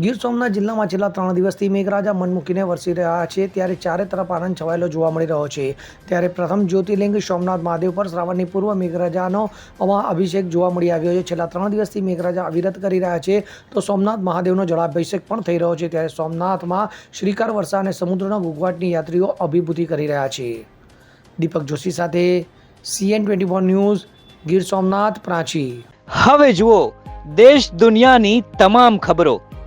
ગીર સોમનાથ જિલ્લામાં છેલ્લા ત્રણ દિવસથી મેઘરાજા મન મૂકીને વરસી રહ્યા છે, ત્યારે ચારે તરફ આનંદ છવાયેલો જોવા મળી રહ્યો છે. ત્યારે પ્રથમ જ્યોતિર્લિંગ સોમનાથ મહાદેવ પર શ્રાવણની પૂર્વ મેઘરાજાનો અમા અભિષેક જોવા મળી આવ્યો છે. છેલ્લા ત્રણ દિવસથી મેઘરાજા અવિરત કરી રહ્યા છે, તો સોમનાથ મહાદેવનો જળાભિષેક પણ થઈ રહ્યો છે. ત્યારે સોમનાથમાં શ્રીકાર વર્ષા અને સમુદ્રના ઘૂંઘવાટની યાત્રીઓ અભિભૂતિ કરી રહ્યા છે. દીપક જોશી સાથે CN twenty four news, Gir Somnath, Prachi. હવે જુઓ, દેશ દુનિયાની તમામ ખબરો.